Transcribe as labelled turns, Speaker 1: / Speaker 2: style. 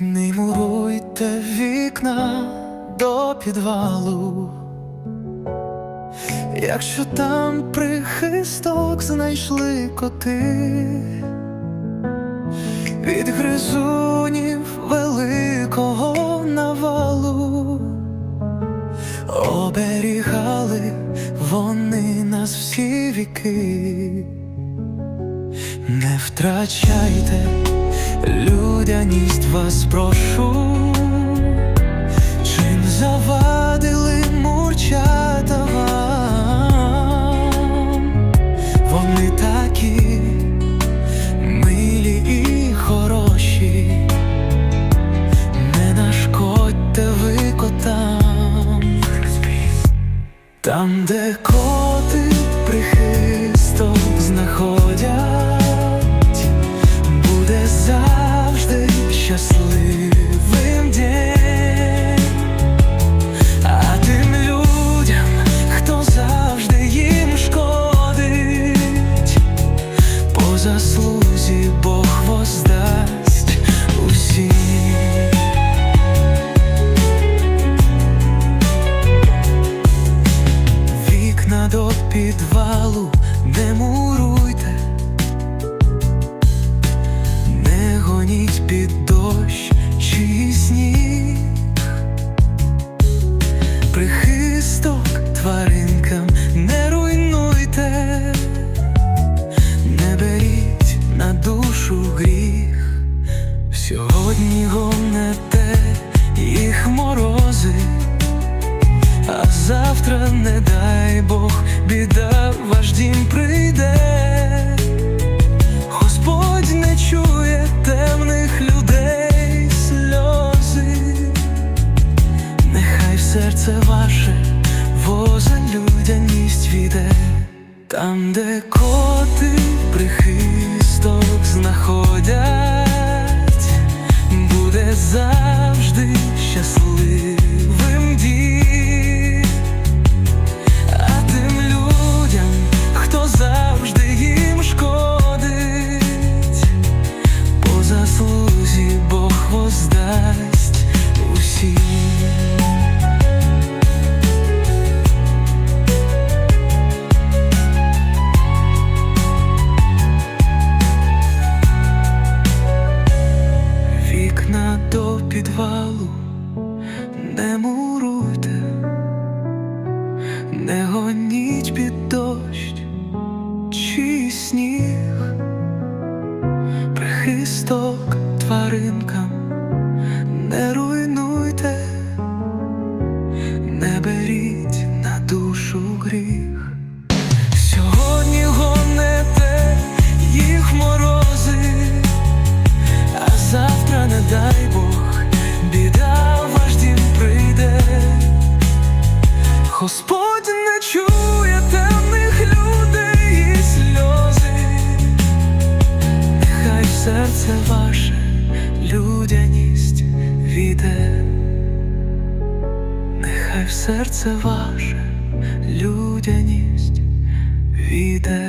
Speaker 1: Не муруйте вікна до підвалу, якщо там прихисток знайшли коти, від гризунів великого навалу, оберігали вони нас всі віки, не втрачайте людяність вас прошу, чим завадили мурчата вам, вони такі милі і хороші, не нашкодьте ви котам, там, де там, де коти прихисток знаходять, буде завжди Не гоніть під дощ чи сніг, прихисток тваринкам не руйнуйте, не беріть на душу гріх. Сьогодні гонете їх морози, а завтра, не дай Бог, біда в ваш прийде. Господь В серце ваше людяність віде.